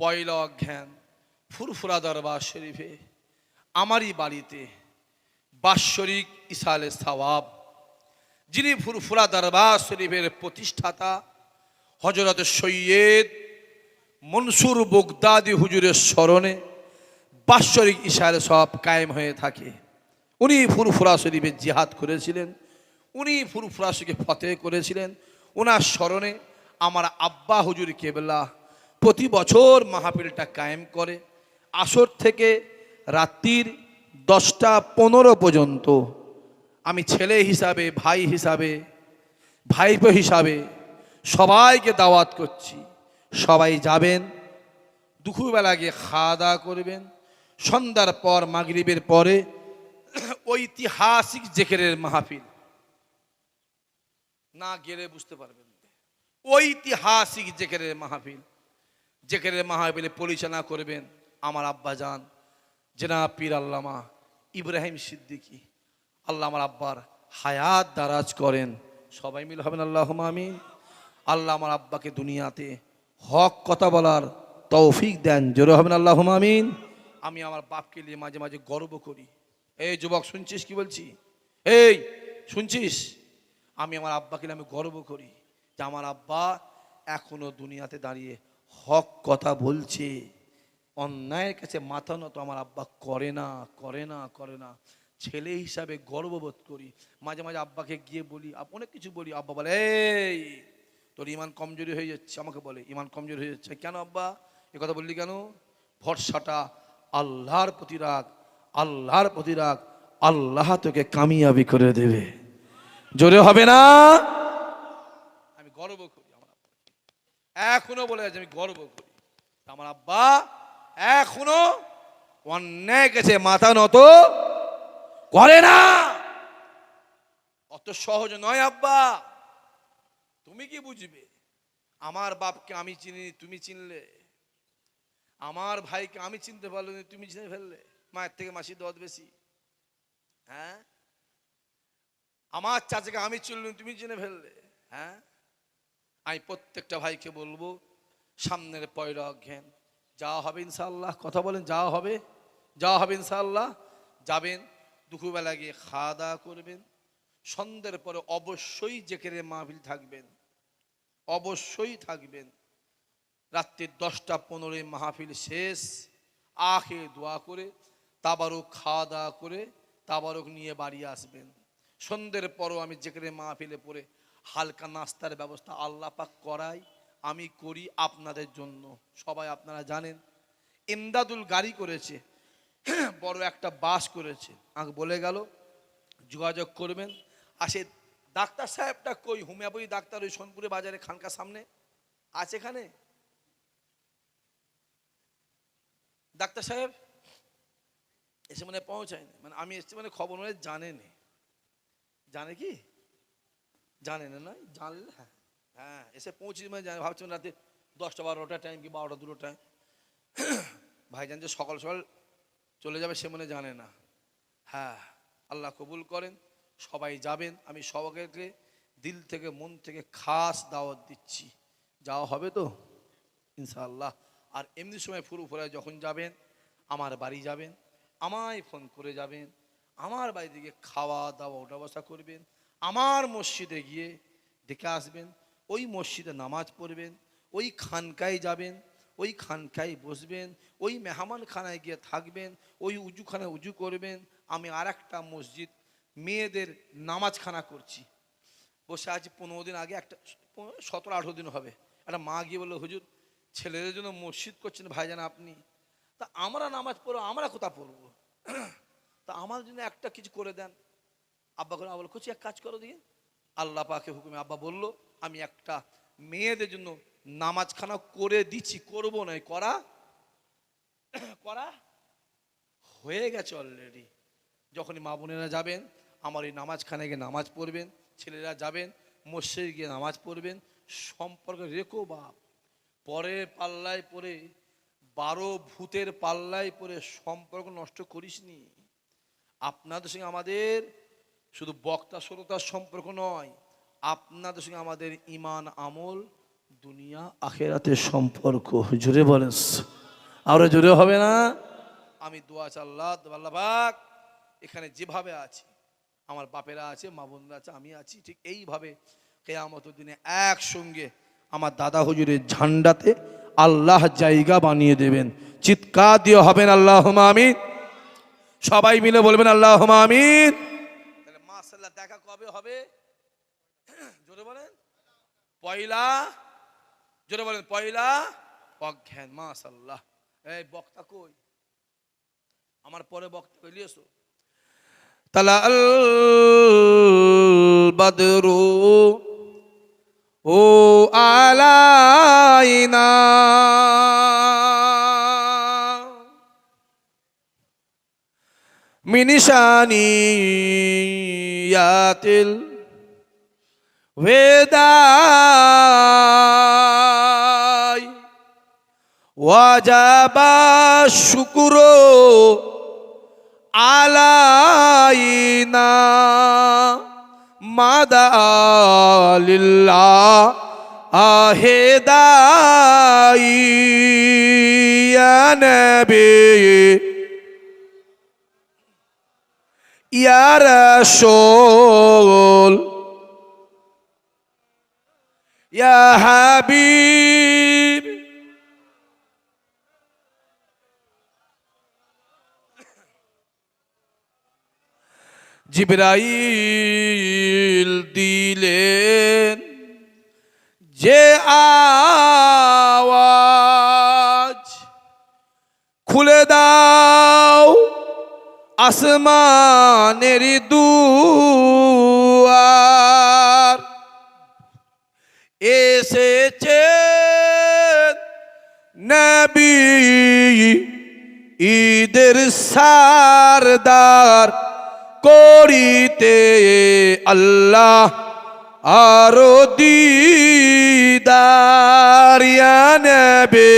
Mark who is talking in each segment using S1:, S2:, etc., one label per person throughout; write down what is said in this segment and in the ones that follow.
S1: পয়লা অজ্ঞান ফুরফুরা দরবার শরীফে, আমারই বাড়িতে বাৎসরিক ইসালে সওয়াব, যিনি ফুরফুরা দরবার শরীফের প্রতিষ্ঠাতা হজরত সৈয়দ মনসুর বগদাদি হুজুরের স্মরণে বাৎসরিক ইশার সব কায়েম হয়ে থাকে। উনি ফুরফুরা শরীফে জিহাদ করেছিলেন, উনি ফুরফুরা শরীফে ফতেহ করেছিলেন ওনার স্মরণে আমার আব্বা হুজুর কেবলা প্রতি বছর মাহফিলটা কায়েম করে। আসর থেকে রাত্রির দশটা পনেরো পর্যন্ত আমি ছেলে হিসাবে, ভাই হিসাবে, ভাইপো হিসাবে সবাইকে দাওয়াত করছি। সবাই যাবেন, দুপুরবেলা গিয়ে খাওয়া দাওয়া করবেন। সন্ধ্যার পর, মাগরিবের পরে ঐতিহাসিক জেকেরের মাহফিল। না গেলে বুঝতে পারবেন ঐতিহাসিক জেকেরের মাহফিল। জেকেরের মাহফিলে পরিচালনা করবেন আমার আব্বা যান জেনা পীর আল্লামা ইব্রাহিম সিদ্দিকী। আল্লাহ আমার আব্বার হায়াত দারাজ করেন। সবাই মিল হবেন আল্লাহ আমিন। আল্লাহ আমার আব্বাকে দুনিয়াতে হক কথা বলার তৌফিক দেন। জোরে হবেন আল্লাহ আমিন। আমি আমার বাপকে নিয়ে মাঝে মাঝে গর্ব করি। এই যুবক, শুনছিস কি বলছি? এই, শুনছিস? আমি আমার আব্বাকে নিয়ে আমি গর্ব করি যে আমার আব্বা এখনও দুনিয়াতে দাঁড়িয়ে হক কথা বলছে। অন্যায়ের কাছে মাথা নত আমার আব্বা করে না করে না করে না। ছেলে হিসাবে গর্ববোধ করি। মাঝে মাঝে আব্বাকে গিয়ে বলি অনেক কিছু বলি। আব্বা বলে, এই, তোর ইমান কমজোরি হয়ে যাচ্ছে। আমাকে বলে, ইমান কমজোরি হয়ে যাচ্ছে কেন আব্বা? এ কথা বললি কেন? ভরসাটা আল্লাহর প্রতি রাখ, আল্লাহর প্রতি রাখ। আল্লাহ তোকে কামিয়াবি করে দেবে। জোরে হবে না আমি গর্ব করি আমার আব্বা এখনও বলে যাচ্ছে, আমি গর্ব করি। আমার আব্বা এখনও অন্যায় গেছে, মাথা নত করে না। অত সহজ নয় আব্বা। তুমি কি বুঝবে? আমার বাপকে আমি চিনি তুমি চিনলে। আমার ভাইকে আমি চিনতে পারল তুমি চিনে ফেললে। মায়ের থেকে মাসির দত বেশি। হ্যাঁ? আমার চাচাকে আমি চিনলাম, তুমি চিনে ফেললে। হ্যাঁ? আমি প্রত্যেকটা ভাইকে বলব, সামনের পয়লা অজ্ঞান যাওয়া হবে ইনশাল্লাহ কথা বলেন, যাওয়া হবে যাওয়া হবে ইনশাল্লাহ যাবেন, দুপুরবেলা গিয়ে খাওয়া দাওয়া করবেন। সন্ধ্যের পরে অবশ্যই জেকেরে মাহফিল থাকবেন। অবশ্যই থাকবেন। রাত্রির দশটা পনেরোই মাহফিল শেষ। আখে দোয়া করে, তাবারক খাওয়া দাওয়া করে, তাবারক নিয়ে বাড়ি আসবেন। সন্ধ্যের পরও আমি যেখানে মাহফিলে পড়ে হালকা নাস্তার ব্যবস্থা আল্লাহ পাক করাই, আমি করি আপনাদের জন্য। সবাই আপনারা জানেন, ইমদাদুল গাড়ি করেছে, বড় একটা বাস করেছে। আমাকে বলে গেল, যোগাযোগ করবেন। আসে ডাক্তার সাহেবটা কই? হোমিওপ্যাথি ডাক্তার ওই সোনপুরে বাজারে খানকার সামনে? আছে এখানে? ডাক্তার সাহেব, এসে মানে পৌঁছায়নি। মানে আমি এসছি মানে খবর জানে নে জানে কি? জানে না নয় জানলে হ্যাঁ। হ্যাঁ এসে পৌঁছে মানে জানে, ভাবছি মানে রাতে দশটা, বারোটা টাইম কি বারোটা, দুটো টাইম ভাইজান যে সকাল সকাল চলে যাবে সে মনে জানে না। হ্যাঁ আল্লাহ কবুল করেন, সবাই যাবেন। আমি সবাইকে দিল থেকে, মন থেকে খাস দাওয়াত দিচ্ছি। যাওয়া হবে তো? ইনশাআল্লাহ। আর এমনি সময় ফুরুফুরায় যখন যাবেন, আমার বাড়ি যাবেন, আমায় ফোন করে যাবেন, আমার বাড়ি থেকে খাওয়া দাওয়া ওটা বসা করবেন। আমার মসজিদে গিয়ে দেখে আসবেন, ওই মসজিদে নামাজ পড়বেন, ওই খানকায় যাবেন, ওই খানকায় বসবেন, ওই মেহমান খানায় গিয়ে থাকবেন, ওই উজুখানায় উজু করবেন, আমি আর একটা মসজিদ, মেয়েদের নামাজখানা করছি। বসে আছি পনেরো দিন আগে, একটা সতেরো আঠেরো দিন হবে। একটা মা গিয়ে বলল, হুজুর, ছেলেদের জন্য মসজিদ করছেন ভাইজান আপনি। তা আমরা নামাজ পড়ব, আমরা কোথা পড়ব? তা আমার জন্য একটা কিছু করে দেন। আব্বা করে আব্বা করছি এক কাজ করো দিয়ে। আল্লাহ পাকে হুকুমে আব্বা বলল, আমি একটা মেয়েদের জন্য নামাজখানা করে দিচ্ছি, করব নয় করা করা হয়ে গেছে অলরেডি যখনই মা বোনেরা যাবেন, আমার এই নামাজখানে গিয়ে নামাজ পড়বেন, ছেলেরা যাবেন, মসজিদে গিয়ে নামাজ পড়বেন, সম্পর্ক রেখো বাপ। পরের পাল্লায় পড়ে বারো ভূতের পাল্লায় পড়ে সম্পর্ক নষ্ট করিসনি। আপনাদের সঙ্গে আমাদের শুধু বক্তা শ্রোতার সম্পর্ক নয়, আপনাদের সঙ্গে আমাদের ইমান আমল, দুনিয়া আখেরাতের সম্পর্ক। জুড়ে বলেন আরও জোরে হবে না? আমি দোয়া চাল্লাহ আল্লাহ পাক এখানে যেভাবে আছি, আমার বাপেরা আছে, মা বোনরা আছে, আমি আছি, ঠিক এইভাবে কেয়ামত দিনে একসঙ্গে আমার দাদা হুজুরের ঝান্ডাতে আল্লাহ জায়গা বানিয়ে দেবেন। চিৎকার দিয়ে হবেন আল্লাহ আমিন। সবাই মিলে বলবেন আল্লাহ আমিন। কবে হবে। জোরে বলেন। পয়লা, জোরে বলেন, পয়লা অজ্ঞান মাসাল্লাহ এই বক্তা কই? আমার পরে বক্তা কইলি এসো তালা বাদরু ও আলাইনা। মিনিশানিয়াতিল ওয়েদাই ওয়াজাবা শুকুর আলাইনা মাদা লিল্লাহ আহেদাই নবী ইয়ার সোল ইয়া হাবিব। জিব্রাইল দিলেন যে আওয়াজ খুলে দা আসমানের দুয়ার এসেছে নবী ঈদের সারদার করিতে আল্লাহ আরও দিদার নবী।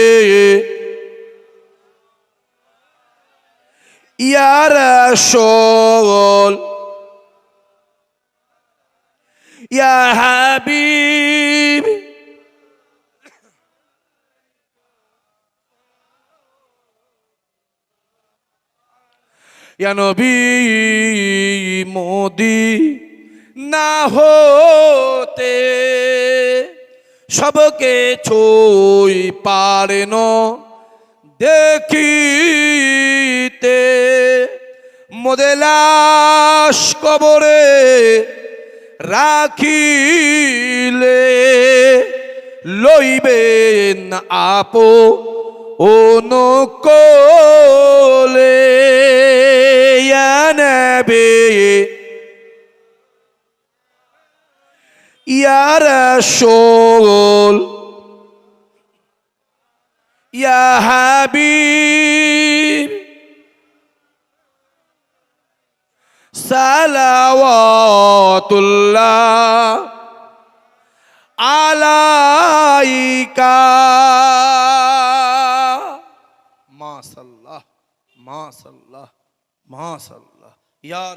S1: ইয়া রাসূল ইয়া হাবিব। ইয়া নবী মোদি না হতে সবকে ছুই পারেন দেখিতে মোদেলাস কবরে রাখিলে লইবেন আপো অনুকোলে। নবে। ইয়ার শোল ইয়া হাবিব। সালাওয়াতুল্লাহ আলাইকা। মাশাল্লাহ মাশাল্লাহ মাশাল্লাহ। ইয়া